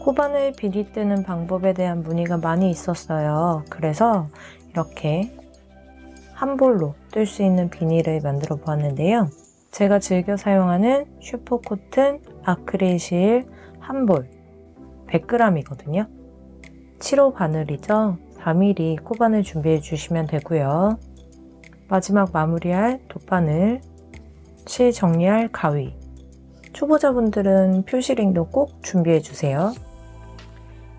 코바늘 비리 뜨는 방법에 대한 문의가 많이 있었어요. 그래서 이렇게 한 볼로 뜰 수 있는 비닐을 만들어 보았는데요. 제가 즐겨 사용하는 슈퍼코튼 아크릴 실 한 볼 100g이거든요. 7호 바늘이죠. 4mm 코바늘 준비해 주시면 되고요. 마지막 마무리할 돗바늘, 실 정리할 가위. 초보자분들은 표시링도 꼭 준비해 주세요.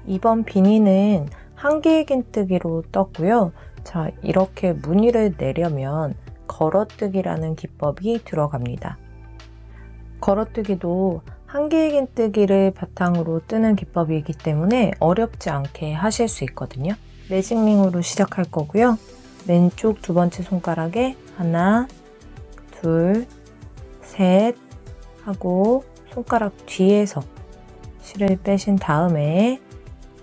이번 비니는 한 개의 긴뜨기로 떴고요. 자, 이렇게 무늬를 내려면 걸어뜨기라는 기법이 들어갑니다. 걸어뜨기도 한 개의 긴뜨기를 바탕으로 뜨는 기법이기 때문에 어렵지 않게 하실 수 있거든요. 매직링으로 시작할 거고요. 왼쪽 두 번째 손가락에 하나, 둘, 셋 하고 손가락 뒤에서 실을 빼신 다음에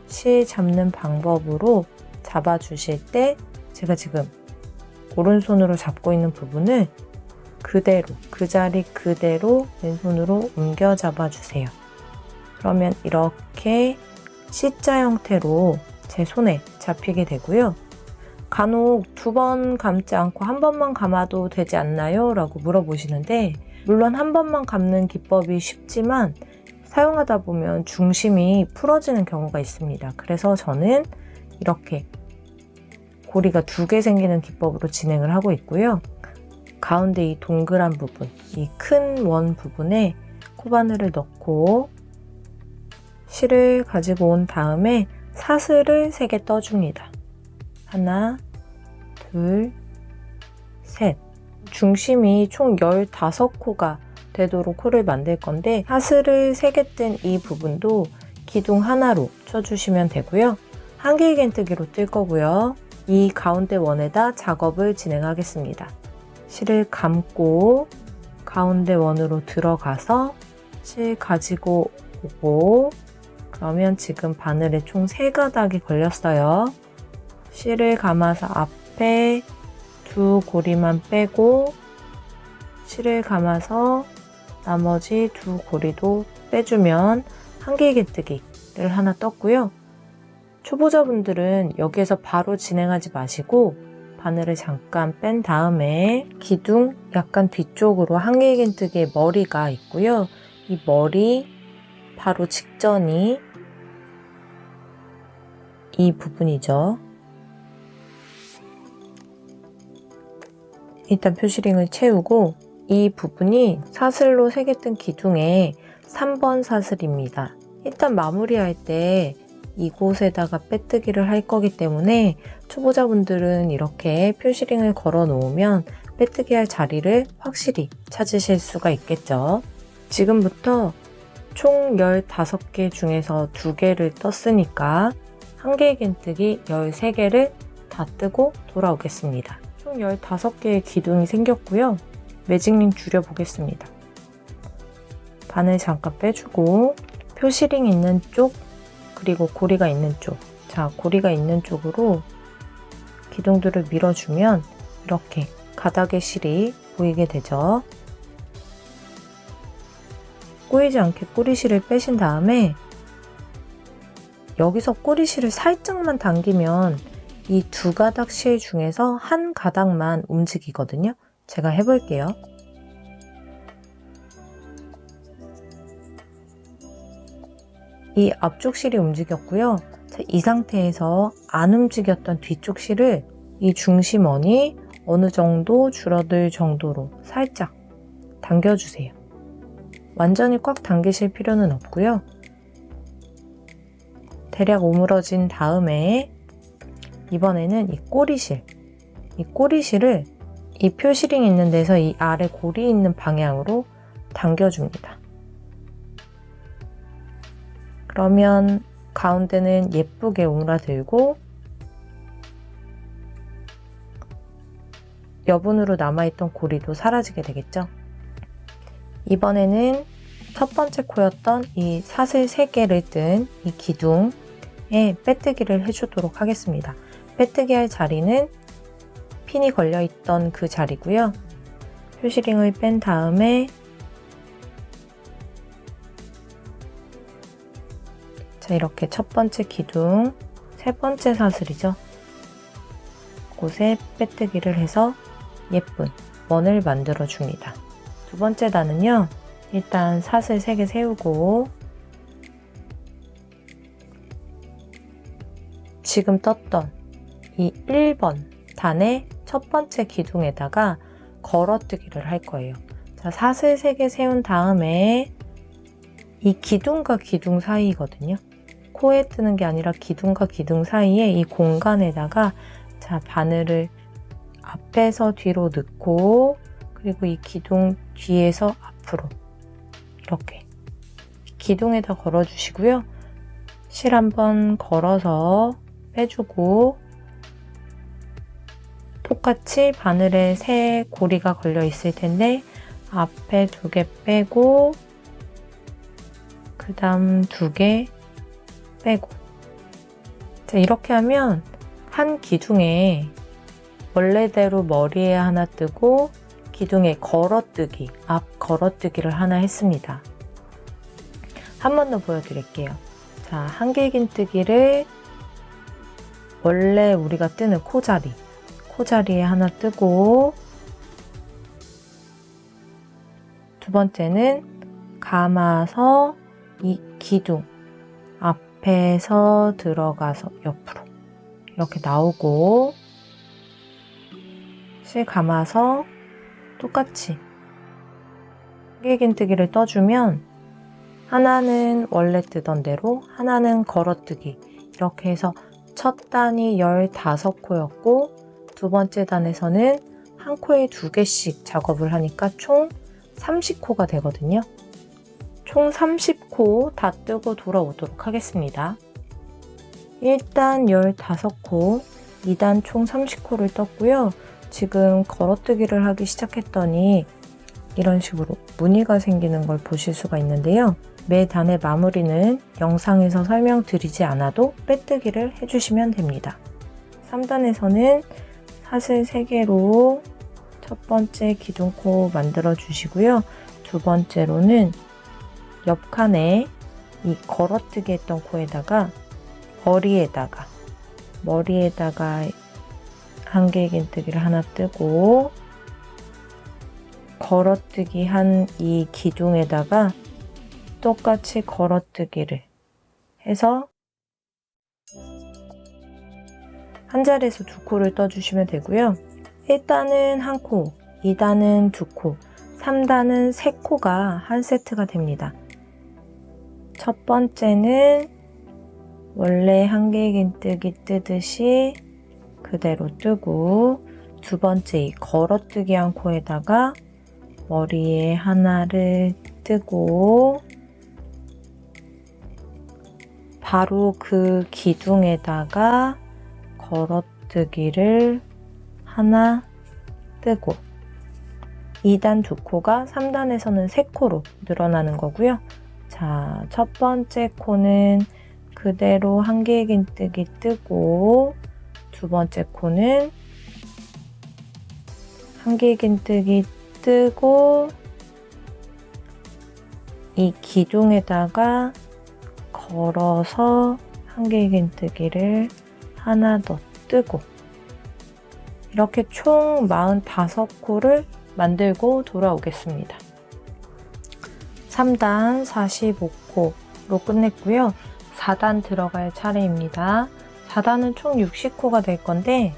실 잡는 방법으로 잡아 주실 때 제가 지금 오른손으로 잡고 있는 부분을 그대로 그 자리 그대로 왼손으로 옮겨 잡아 주세요. 그러면 이렇게 C자 형태로 제 손에 잡히게 되고요. 간혹 두 번 감지 않고 한 번만 감아도 되지 않나요? 라고 물어보시는데 물론 한 번만 감는 기법이 쉽지만 사용하다 보면 중심이 풀어지는 경우가 있습니다. 그래서 저는 이렇게 고리가 두 개 생기는 기법으로 진행을 하고 있고요. 가운데 이 동그란 부분, 이 큰 원 부분에 코바늘을 넣고 실을 가지고 온 다음에 사슬을 3개 떠줍니다. 하나, 둘, 셋. 중심이 총 15코가 되도록 코를 만들 건데 사슬을 3개 뜬 이 부분도 기둥 하나로 쳐주시면 되고요. 한 개의 겐뜨기로 뜰 거고요. 이 가운데 원에다 작업을 진행하겠습니다. 실을 감고 가운데 원으로 들어가서 실 가지고 오고 그러면 지금 바늘에 총 3가닥이 걸렸어요. 실을 감아서 앞에 두 고리만 빼고 실을 감아서 나머지 두 고리도 빼주면 한 개의 개뜨기를 하나 떴고요. 초보자분들은 여기에서 바로 진행하지 마시고 바늘을 잠깐 뺀 다음에 기둥 약간 뒤쪽으로 한 개의 개뜨기의 머리가 있고요. 이 머리 바로 직전이 이 부분이죠. 일단 표시링을 채우고 이 부분이 사슬로 3개 뜬 기둥의 3번 사슬입니다. 일단 마무리할 때 이곳에다가 빼뜨기를 할 거기 때문에 초보자분들은 이렇게 표시링을 걸어 놓으면 빼뜨기 할 자리를 확실히 찾으실 수가 있겠죠. 지금부터 총 15개 중에서 2개를 떴으니까 한 개의 겐뜨기 13개를 다 뜨고 돌아오겠습니다. 총 15개의 기둥이 생겼고요. 매직링 줄여보겠습니다. 바늘 잠깐 빼주고 표시링 있는 쪽 그리고 고리가 있는 쪽 자, 고리가 있는 쪽으로 기둥들을 밀어주면 이렇게 가닥의 실이 보이게 되죠. 꼬이지 않게 꼬리실을 빼신 다음에 여기서 꼬리실을 살짝만 당기면 이 두 가닥 실 중에서 한 가닥만 움직이거든요. 제가 해볼게요. 이 앞쪽 실이 움직였고요. 자, 이 상태에서 안 움직였던 뒤쪽 실을 이 중심원이 어느 정도 줄어들 정도로 살짝 당겨주세요. 완전히 꽉 당기실 필요는 없고요. 대략 오므러진 다음에 이번에는 이 꼬리실, 이 꼬리실을 이 표시링 있는 데서 이 아래 고리 있는 방향으로 당겨줍니다. 그러면 가운데는 예쁘게 오므라들고 여분으로 남아있던 고리도 사라지게 되겠죠. 이번에는 첫 번째 코였던 이 사슬 3개를 뜬 이 기둥에 빼뜨기를 해주도록 하겠습니다. 빼뜨기 할 자리는 핀이 걸려있던 그 자리고요. 표시링을 뺀 다음에 자, 이렇게 첫 번째 기둥, 세 번째 사슬이죠. 곳에 빼뜨기를 해서 예쁜 원을 만들어 줍니다. 두 번째 단은요, 일단 사슬 3개 세우고 지금 떴던 이 1번 단의 첫 번째 기둥에다가 걸어뜨기를 할 거예요. 자, 사슬 3개 세운 다음에 이 기둥과 기둥 사이거든요. 코에 뜨는 게 아니라 기둥과 기둥 사이에 이 공간에다가 자, 바늘을 앞에서 뒤로 넣고 그리고 이 기둥 뒤에서 앞으로 이렇게 기둥에다 걸어 주시고요. 실 한번 걸어서 빼주고 똑같이 바늘에 세 고리가 걸려 있을 텐데 앞에 두 개 빼고 그 다음 두 개 빼고 자 이렇게 하면 한 기둥에 원래대로 머리에 하나 뜨고 기둥에 걸어뜨기, 앞 걸어뜨기를 하나 했습니다. 한 번 더 보여드릴게요. 자, 한길긴뜨기를 원래 우리가 뜨는 코자리, 코자리에 하나 뜨고 두 번째는 감아서 이 기둥 앞에서 들어가서 옆으로 이렇게 나오고 실 감아서 똑같이 한길긴뜨기를 떠주면 하나는 원래 뜨던 대로 하나는 걸어뜨기. 이렇게 해서 첫 단이 15코였고 두 번째 단에서는 한 코에 두 개씩 작업을 하니까 총 30코가 되거든요. 총 30코 다 뜨고 돌아오도록 하겠습니다. 1단 15코, 2단 총 30코를 떴고요. 지금 걸어뜨기를 하기 시작했더니 이런 식으로 무늬가 생기는 걸 보실 수가 있는데요. 매 단의 마무리는 영상에서 설명드리지 않아도 빼뜨기를 해주시면 됩니다. 3단에서는 사슬 3개로 첫 번째 기둥코 만들어 주시고요. 두 번째로는 옆칸에 이 걸어뜨기 했던 코에다가 머리에다가 머리에다가 한길긴뜨기를 하나 뜨고 걸어뜨기 한 이 기둥에다가 똑같이 걸어뜨기를 해서 한 자리에서 두 코를 떠주시면 되고요. 1단은 한 코, 2단은 두 코, 3단은 세 코가 한 세트가 됩니다. 첫 번째는 원래 한길긴뜨기 뜨듯이 그대로 뜨고 두 번째 이 걸어뜨기 한 코에다가 머리에 하나를 뜨고 바로 그 기둥에다가 걸어뜨기를 하나 뜨고 2단 두 코가 3단에서는 3코로 늘어나는 거고요. 자, 첫 번째 코는 그대로 한길긴뜨기 뜨고 두 번째 코는 한길긴뜨기 뜨고 이 기둥에다가 걸어서 한길긴뜨기를 하나 더 뜨고 이렇게 총 45코를 만들고 돌아오겠습니다. 3단 45코로 끝냈고요. 4단 들어갈 차례입니다. 4단은 총 60코가 될 건데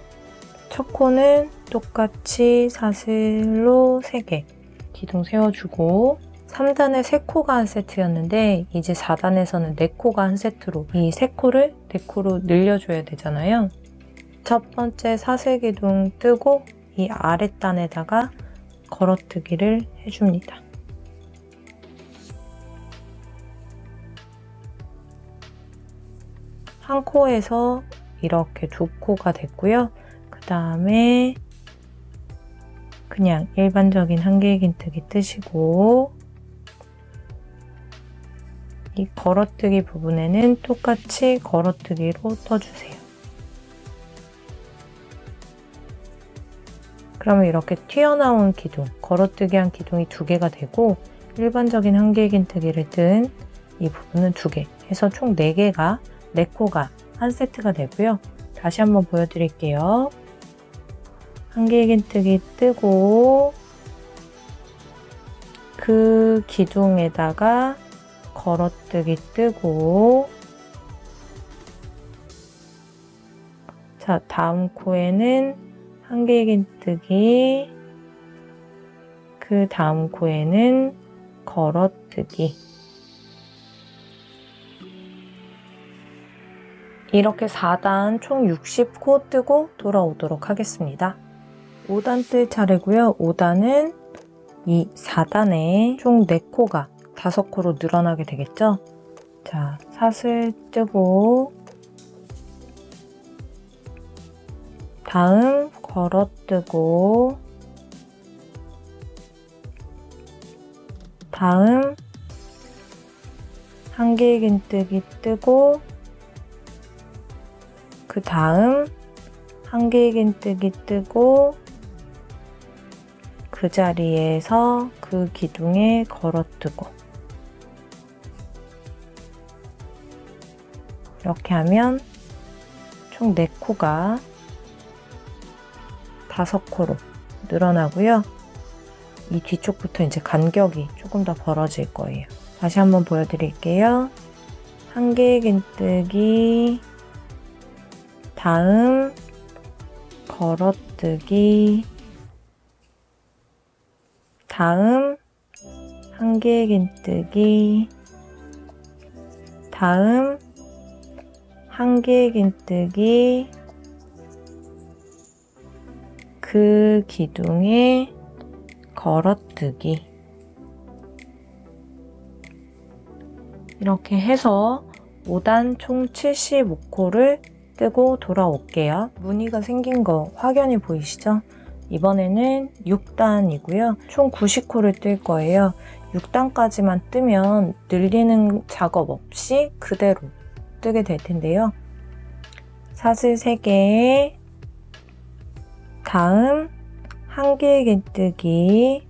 첫 코는 똑같이 사슬로 3개 기둥 세워주고 3단에 3코가 한 세트였는데 이제 4단에서는 4코가 한 세트로 이 3코를 4코로 늘려줘야 되잖아요. 첫 번째 사슬 기둥 뜨고 이 아랫단에다가 걸어뜨기를 해줍니다. 한 코에서 이렇게 두 코가 됐고요. 그 다음에 그냥 일반적인 한길긴뜨기 뜨시고 이 걸어뜨기 부분에는 똑같이 걸어뜨기로 떠주세요. 그러면 이렇게 튀어나온 기둥, 걸어뜨기 한 기둥이 두 개가 되고 일반적인 한길긴뜨기를 뜬 이 부분은 두 개 해서 총 4개가 4코가 한 세트가 되고요. 다시 한번 보여드릴게요. 한길긴뜨기 뜨고 그 기둥에다가 걸어뜨기 뜨고 자 다음 코에는 한길긴뜨기 그 다음 코에는 걸어뜨기 이렇게 4단 총 60코 뜨고 돌아오도록 하겠습니다. 5단 뜰 차례고요. 5단은 이 4단에 총 4코가 5코로 늘어나게 되겠죠? 자, 사슬 뜨고. 다음 걸어 뜨고. 다음 한길긴뜨기 뜨고. 그 다음 한길긴뜨기 뜨고. 그 자리에서 그 기둥에 걸어뜨고 이렇게 하면 총 4코가 5코로 늘어나고요. 이 뒤쪽부터 이제 간격이 조금 더 벌어질 거예요. 다시 한번 보여드릴게요. 한길긴뜨기 다음 걸어뜨기 다음 한길긴뜨기 다음 한길긴뜨기 그 기둥에 걸어뜨기 이렇게 해서 5단 총 75코를 뜨고 돌아올게요. 무늬가 생긴 거 확연히 보이시죠? 이번에는 6단이고요. 총 90코를 뜰 거예요. 6단까지만 뜨면 늘리는 작업 없이 그대로 뜨게 될 텐데요. 사슬 3개에 다음 한길긴뜨기.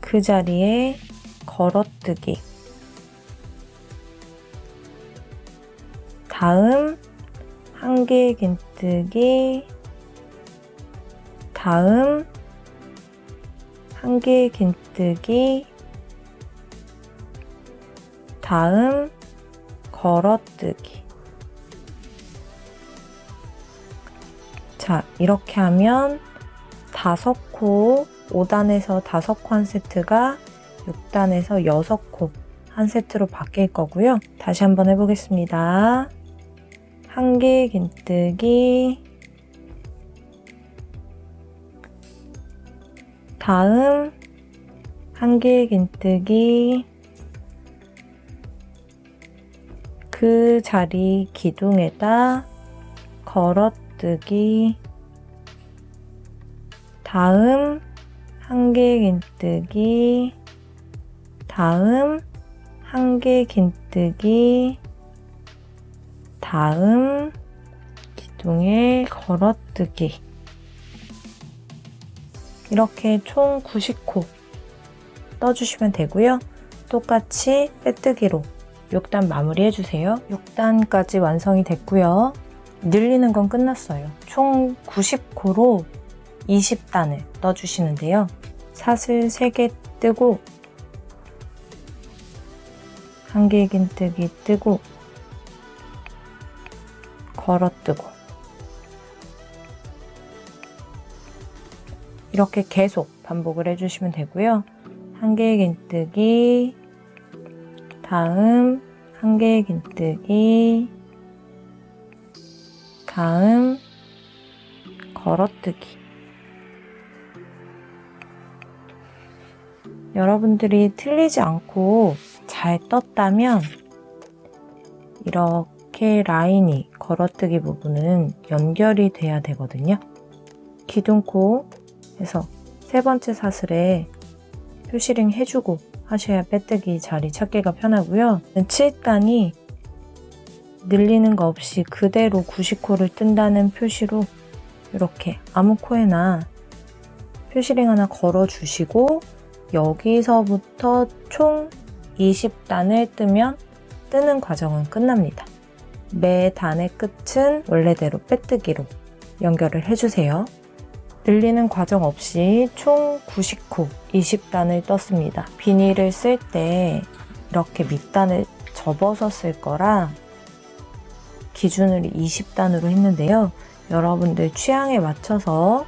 그 자리에 걸어뜨기. 다음 한길긴뜨기. 다음 한길 긴뜨기 다음 걸어뜨기 자 이렇게 하면 다섯 코 5단에서 다섯 코 한 세트가 6단에서 여섯 코 한 세트로 바뀔 거고요. 다시 한번 해보겠습니다. 한길 긴뜨기 다음 한길 긴뜨기 그 자리 기둥에다 걸어뜨기. 다음 한길긴뜨기. 다음 한길긴뜨기. 다음 기둥에 걸어뜨기. 이렇게 총 90코 떠주시면 되고요. 똑같이 빼뜨기로 6단 마무리 해 주세요. 6단까지 완성이 됐고요. 늘리는 건 끝났어요. 총 90코로 20단을 떠주시는데요. 사슬 3개 뜨고 한길긴뜨기 뜨고 걸어뜨고 이렇게 계속 반복을 해주시면 되고요. 한길긴뜨기 다음 한길긴뜨기 다음 걸어뜨기 여러분들이 틀리지 않고 잘 떴다면 이렇게 라인이 걸어뜨기 부분은 연결이 돼야 되거든요. 기둥코 해서 세 번째 사슬에 표시링 해주고 하셔야 빼뜨기 자리 찾기가 편하고요. 7단이 늘리는 거 없이 그대로 90코를 뜬다는 표시로 이렇게 아무 코에나 표시링 하나 걸어 주시고 여기서부터 총 20단을 뜨면 뜨는 과정은 끝납니다. 매 단의 끝은 원래대로 빼뜨기로 연결을 해주세요. 늘리는 과정 없이 총 99, 20단을 떴습니다. 비닐을 쓸 때 이렇게 밑단을 접어서 쓸 거라 기준을 20단으로 했는데요. 여러분들 취향에 맞춰서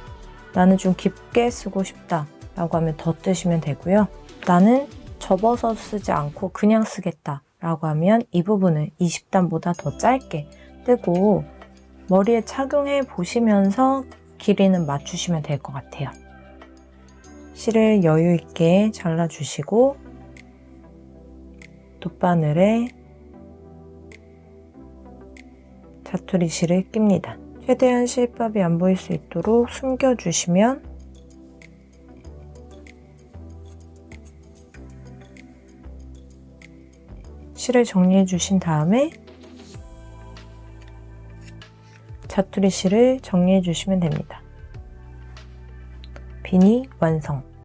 나는 좀 깊게 쓰고 싶다 라고 하면 더 뜨시면 되고요. 나는 접어서 쓰지 않고 그냥 쓰겠다 라고 하면 이 부분을 20단보다 더 짧게 뜨고 머리에 착용해 보시면서 길이는 맞추시면 될 것 같아요. 실을 여유 있게 잘라주시고 돗바늘에 자투리 실을 낍니다. 최대한 실밥이 안 보일 수 있도록 숨겨주시면 실을 정리해 주신 다음에 자투리 실을 정리해 주시면 됩니다. 비니 완성!